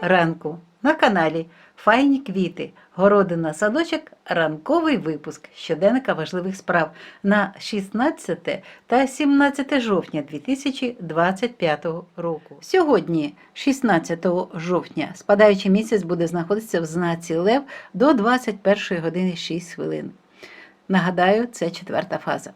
ранку на каналі Файні квіти, городина садочок, ранковий випуск щоденника важливих справ на 16 та 17 жовтня 2025 року. Сьогодні, 16 жовтня, спадаючий місяць буде знаходитися в знаці Лев до 21 години 6 хвилин. Нагадаю, це четверта фаза.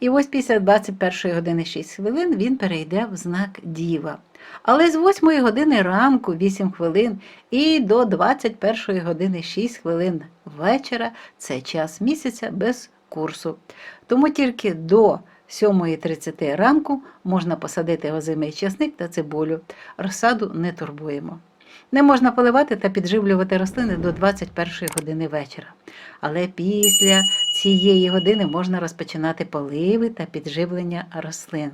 І ось після 21 години 6 хвилин він перейде в знак Діва. Але з 8 години ранку 8 хвилин і до 21 години 6 хвилин вечора це час місяця без курсу. Тому тільки до 7.30 ранку можна посадити озимий часник та цибулю. Розсаду не турбуємо. Не можна поливати та підживлювати рослини до 21 години вечора. Але після цієї години можна розпочинати поливи та підживлення рослин.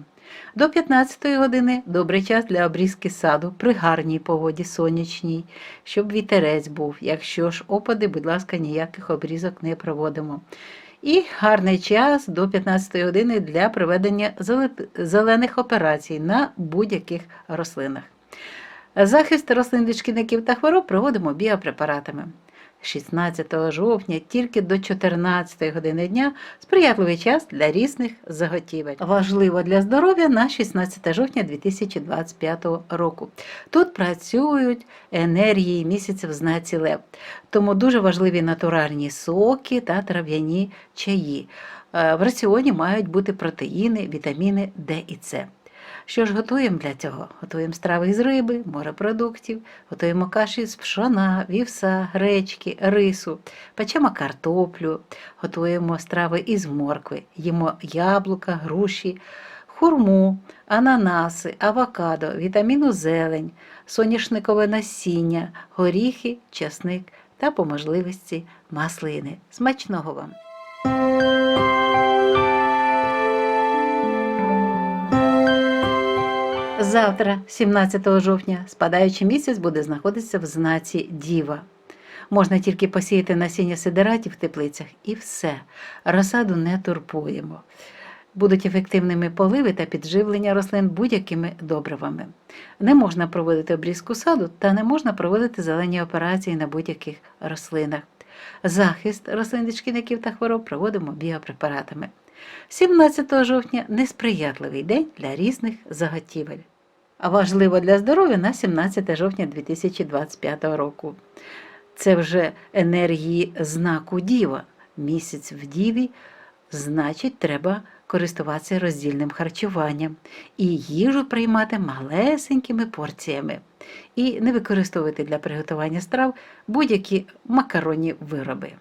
До 15 години добрий час для обрізки саду при гарній погоді сонячній, щоб вітерець був. Якщо ж опади, будь ласка, ніяких обрізок не проводимо. І гарний час до 15 години для проведення зелених операцій на будь-яких рослинах. Захист рослин від шкідників та хвороб проводимо біопрепаратами. 16 жовтня тільки до 14 години дня сприятливий час для різних заготівель. Важливо для здоров'я на 16 жовтня 2025 року. Тут працюють енергії місяця в знаці Лев, тому дуже важливі натуральні соки та трав'яні чаї. Е, В раціоні мають бути протеїни, вітаміни Д і С. Що ж готуємо для цього? Готуємо страви із риби, морепродуктів, готуємо каші з пшона, вівса, гречки, рису, печемо картоплю, готуємо страви із моркви, їмо яблука, груші, хурму, ананаси, авокадо, вітаміну зелень, соняшникове насіння, горіхи, часник та по можливості маслини. Смачного вам! Завтра, 17 жовтня, спадаючий місяць буде знаходитися в знаці Діва. Можна тільки посіяти насіння сидератів в теплицях і все. Розсаду не турбуємо. Будуть ефективними поливи та підживлення рослин будь-якими добривами. Не можна проводити обрізку саду та не можна проводити зелені операції на будь-яких рослинах. Захист рослин від шкідників та хвороб проводимо біопрепаратами. 17 жовтня несприятливий день для різних заготівель. Важливо для здоров'я на 17 жовтня 2025 року. Це вже енергії знаку Діва. Місяць в Діві, значить, треба користуватися роздільним харчуванням і їжу приймати малесенькими порціями. І не використовувати для приготування страв будь-які макаронні вироби.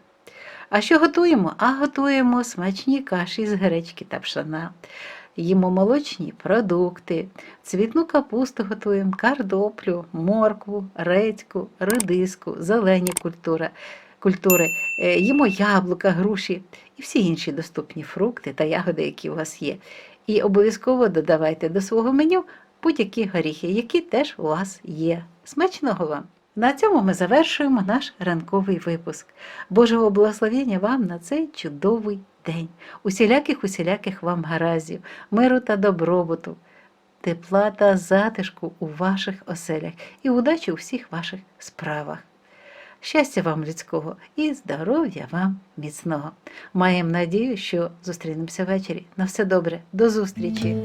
А що готуємо? А готуємо смачні каші з гречки та пшона. Їмо молочні продукти, цвітну капусту готуємо, картоплю, моркву, редьку, редиску, зелені культури, культури, е, їмо яблука, груші і всі інші доступні фрукти та ягоди, які у вас є. І обов'язково додавайте до свого меню будь-які горіхи, які теж у вас є. Смачного вам! На цьому ми завершуємо наш ранковий випуск. Божого благословення вам на цей чудовий день. Усіляких усіляких вам гараздів, миру та добробуту, тепла та затишку у ваших оселях і удачі у всіх ваших справах. Щастя вам людського і здоров'я вам міцного. Маємо надію, що зустрінемося ввечері. На все добре, до зустрічі!